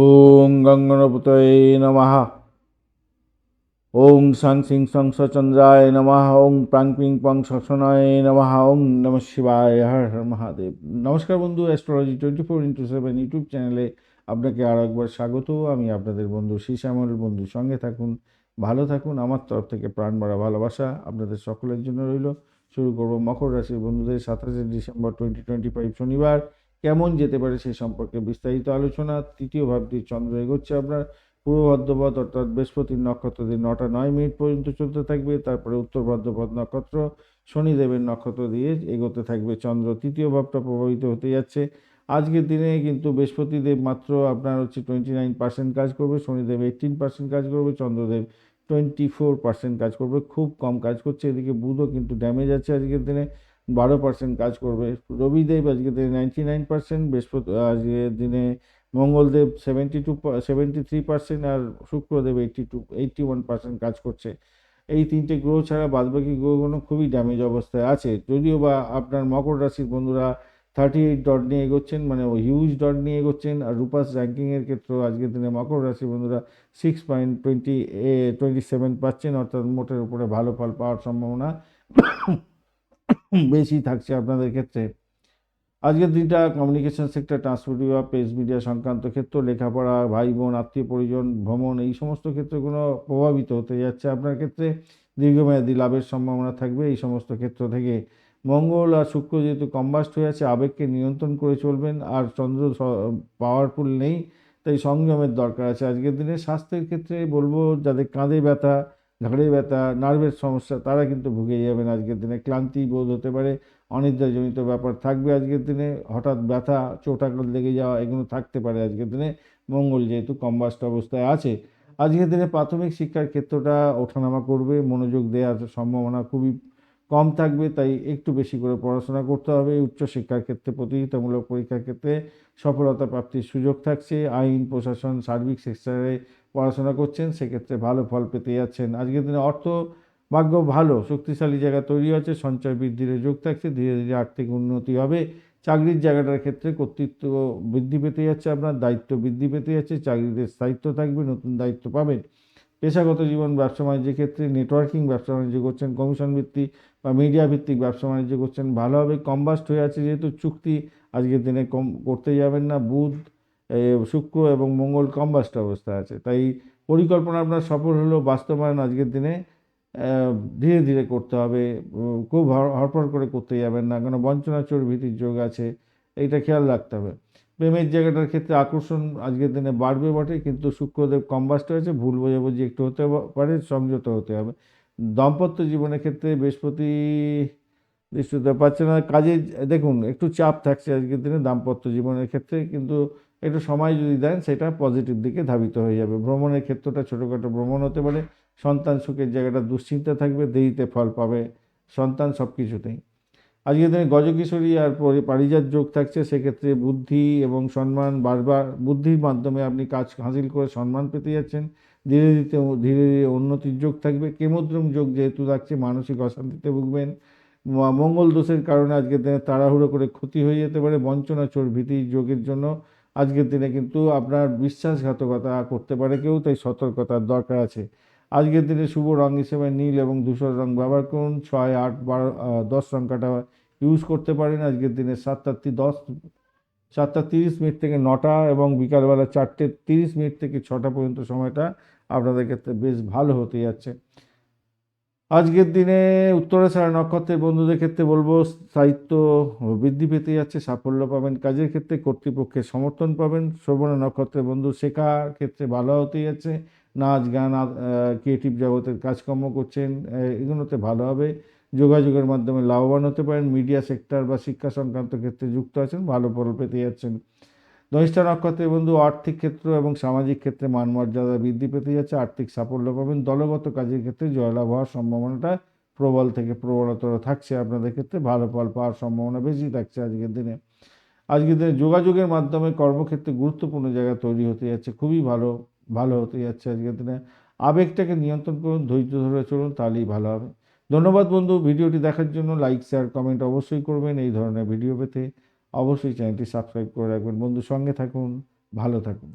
ওং গঙ্গনপতয়ে নমঃ ওং সাং সিং সং সচন্দ্রায় নমঃ ওং প্রাং পিং পং সসনায় নমঃ ওং নম শিবায় হর হর মহাদেব নমস্কার বন্ধু astrology twenty four into seven YouTube চ্যানেলে আপনাকে আরও একবার স্বাগত। আমি আপনাদের বন্ধু শ্যামল বন্ধু, সঙ্গে থাকুন, ভালো থাকুন। আমার তরফ থেকে প্রাণ ভরা ভালোবাসা আপনাদের সকলের জন্য রইল। শুরু করব মকর রাশির বন্ধুদের সাতাশে ডিসেম্বর টোয়েন্টি টোয়েন্টি ফাইভ শনিবার। কেমন যেতে পারে সেই সম্পর্কে বিস্তারিত আলোচনা, তৃতীয় ভাবটি চন্দ্র এগোচ্ছে। আপনার পূর্ব ভাদ্রপদ অর্থাৎ বৃহস্পতির নক্ষত্র দিয়ে নটা নয় মিনিট পর্যন্ত চলতে থাকবে, তারপরে উত্তর ভাদ্রপদ নক্ষত্র, শনিদেবের নক্ষত্র দিয়ে এগোতে থাকবে চন্দ্র। তৃতীয় ভাবটা প্রভাবিত হতে যাচ্ছে। আজকের দিনে কিন্তু বৃহস্পতিদেব মাত্র আপনার হচ্ছে টোয়েন্টি নাইন পার্সেন্ট কাজ করবে, শনিদেব এইটিন পার্সেন্ট কাজ করবে, চন্দ্রদেব টোয়েন্টি ফোর পার্সেন্ট কাজ করবে। খুব কম কাজ করছে, এদিকে বুধও কিন্তু ড্যামেজ আছে আজকের দিনে। বারো পার্সেন্ট কাজ করবে। রবিদেব আজকে দিনে নাইনটি নাইন পার্সেন্ট বৃহস্পতি আজকের দিনে Mangaldev seventy two seventy three percent আর Shukradev eighty two eighty one percent কাজ করছে। এই তিনটে গ্রহ ছাড়া বাদবাকি গ্রহগুলো খুবই ড্যামেজ অবস্থায় আছে। যদিও বা আপনার মকর রাশির বন্ধুরা থার্টি এইট ডট নিয়ে এগোচ্ছেন মানে ও হিউজ ডট নিয়ে এগোচ্ছেন, আর রূপাস র্যাঙ্কিংয়ের ক্ষেত্রেও আজকের দিনে মকর রাশি বন্ধুরা six point twenty twenty seven পাচ্ছেন অর্থাৎ মোটের উপরে ভালো ফল পাওয়ার সম্ভাবনা। বেশি থাকছে আপনাদের ক্ষেত্রে। আজকের দিনটা কমিউনিকেশন সেক্টর ট্রান্সপোর্ট বিভাগ প্রেস মিডিয়া সংক্রান্ত ক্ষেত্র, লেখাপড়া ভাই বোন আত্মীয় পরিজন, ভ্রমণ, এই সমস্ত ক্ষেত্রগুলো প্রভাবিত হতে যাচ্ছে আপনার ক্ষেত্রে। দীর্ঘমেয়াদী লাভের সম্ভাবনা থাকবে এই সমস্ত ক্ষেত্র থেকে। মঙ্গল আর শুক্র যেহেতু কম্বাস্ট হয়ে আছে, আবেগকে নিয়ন্ত্রণ করে চলবেন আর চন্দ্র পাওয়ারফুল নেই, তাই সংযমের দরকার আছে। আজকের দিনে স্বাস্থ্যের ক্ষেত্রে বলব, যাদের কাঁধে ব্যথা ঘাড়ে ব্যথা, নার্ভের সমস্যা, তারা কিন্তু ভুগে যাবেন আজকের দিনে। ক্লান্তি বোধ হতে পারে, অনিদ্রাজনিত ব্যাপার থাকবে আজকের দিনে, হঠাৎ ব্যথা চোটাকল লেগে যাওয়া, এগুলো থাকতে পারে আজকের দিনে। মঙ্গল যেহেতু কম্বাস্ট অবস্থায় আছে, আজকের দিনে প্রাথমিক শিক্ষার ক্ষেত্রটা ওঠানামা করবে, মনোযোগ দেওয়ার সম্ভাবনা খুবই কম থাকবে, তাই একটু বেশি করে পড়াশোনা করতে হবে। উচ্চশিক্ষার ক্ষেত্রে, প্রতিযোগিতামূলক পরীক্ষার ক্ষেত্রে সফলতা প্রাপ্তির সুযোগ থাকছে। আইন, প্রশাসন, সার্বিক সেক্টরে পড়াশোনা করছেন, সেক্ষেত্রে ভালো ফল পেতে যাচ্ছেন। আজকের দিনে অর্থ ভাগ্য ভালো, শক্তিশালী জায়গা তৈরি হচ্ছে, সঞ্চয় বৃদ্ধির যোগ থাকছে, ধীরে ধীরে আর্থিক উন্নতি হবে। চাকরির জায়গাটার ক্ষেত্রে কর্তৃত্ব বৃদ্ধি পেতে যাচ্ছে আপনার, দায়িত্ব বৃদ্ধি পেতে যাচ্ছে, চাকরিতে স্থায়িত্ব থাকবে, নতুন দায়িত্ব পাবেন। পেশাগত জীবন, ব্যবসা বাণিজ্যের ক্ষেত্রে নেটওয়ার্কিং ব্যবসা বাণিজ্য করছেন কমিশন ভিত্তিক বা মিডিয়া ভিত্তিক ব্যবসা বাণিজ্য করছেন ভালোভাবে কম্বাস্ট হয়ে আছে যেহেতু চুক্তি, আজকের দিনে কম করতে যাবেন না, বুধ শুক্র এবং মঙ্গল কম্বাস্ট অবস্থায় আছে। তাই পরিকল্পনা আপনার সফল হলেও বাস্তবায়ন আজকের দিনে ধীরে ধীরে করতে হবে। খুব হড়পড় করে করতে যাবেন না কেন? বঞ্চনা চোর ভীতির যোগ আছে, এইটা খেয়াল রাখতে হবে। প্রেমের জায়গাটার ক্ষেত্রে আকর্ষণ আজকের দিনে বাড়বে বটে, কিন্তু শুক্রদেব কম্বাস্ট হয়েছে, ভুল বোঝাবুঝি একটু হতে পারে, সংযত হতে হবে। দাম্পত্য জীবনের ক্ষেত্রে বৃহস্পতি দৃষ্টিতে পাচ্ছে না। কাজে, দেখুন, একটু চাপ থাকছে আজকের দিনে দাম্পত্য জীবনের ক্ষেত্রে, কিন্তু একটু সময় যদি দেন, সেটা পজিটিভ দিকে ধাবিত হয়ে যাবে। ভ্রমণের ক্ষেত্রটা ছোটোখাটো ভ্রমণ হতে পারে। সন্তান সুখের জায়গাটা দুশ্চিন্তা থাকবে, দেরিতে ফল পাবে, সন্তান সব কিছুতেই আজকের দিনে গজকিশোরী আর পারিজাত যোগ থাকছে। সেক্ষেত্রে বুদ্ধি এবং সম্মান বারবার, বুদ্ধির মাধ্যমে আপনি কাজ হাসিল করে সম্মান পেতে যাচ্ছেন। ধীরে ধীরে ধীরে ধীরে উন্নতির যোগ থাকবে। কেমদ্রম যোগ যেহেতু থাকছে, মানসিক অশান্তিতে ভুগবেন। মঙ্গল দোষের কারণে আজকের দিনে তাড়াহুড়ো করে ক্ষতি হয়ে যেতে পারে। বঞ্চনা চোর ভীতির যোগের জন্য আজকের দিনে কিন্তু আপনার বিশ্বাসঘাতকতা করতে পারে কেউ, তাই সতর্কতার দরকার আছে। আজকের দিনে শুভ রং হিসেবে নীল এবং ধূসর রং ব্যবহার করুন। ছয়, আট, বারো দশ সংখ্যাটা ইউজ করতে পারেন। আজকের দিনে সাতটা দশ, সাতটা তিরিশ মিনিট থেকে নটা এবং বিকালবেলা চারটে তিরিশ মিনিট থেকে ছটা পর্যন্ত সময়টা আপনাদের ক্ষেত্রে বেশ ভালো হতে যাচ্ছে। আজকের দিনে উত্তরাষাঢ়া নক্ষত্রের বন্ধুদের ক্ষেত্রে বলব, স্থায়িত্ব বৃদ্ধি পেতে যাচ্ছে, সাফল্য পাবেন। কাজের ক্ষেত্রে কর্তৃপক্ষের সমর্থন পাবেন। শ্রবণ নক্ষত্রের বন্ধু শেখার ক্ষেত্রে ভালো হতে যাচ্ছে। নাচ, গান ক্রিয়েটিভ জগতের কাজকর্ম করছেন এগুলোতে ভালো হবে। যোগাযোগের মাধ্যমে লাভবান হতে পারেন। মিডিয়া সেক্টর বা শিক্ষা সংক্রান্ত ক্ষেত্রে যুক্ত আছেন, ভালো ফল পেতে যাচ্ছেন। ধনিষ্ঠা নক্ষত্রের বন্ধু আর্থিক ক্ষেত্র এবং সামাজিক ক্ষেত্রে মান মর্যাদা বৃদ্ধি পেতে যাচ্ছে, আর্থিক সাফল্য পাবেন। দলগত কাজের ক্ষেত্রে জয়লাভ হওয়ার সম্ভাবনাটা প্রবল থেকে প্রবলতর থাকছে। আপনাদের ক্ষেত্রে ভালো ফল পাওয়ার সম্ভাবনা বেশি থাকছে আজকের দিনে। আজকের দিনে যোগাযোগের মাধ্যমে কর্মক্ষেত্রে গুরুত্বপূর্ণ জায়গা তৈরি হতে যাচ্ছে, খুবই ভালো ভালো হতে যাচ্ছে আজকের দিনে। আবেগটাকে নিয়ন্ত্রণ করুন, ধৈর্য ধরে চলুন, তাহলেই ভালো হবে। ধন্যবাদ বন্ধু, ভিডিওটি দেখার জন্য লাইক, শেয়ার, কমেন্ট অবশ্যই করবেন। এই ধরনের ভিডিও পেতে অবশ্যই চ্যানেলটি সাবস্ক্রাইব করে রাখবেন। বন্ধু সঙ্গে থাকুন ভালো থাকুন।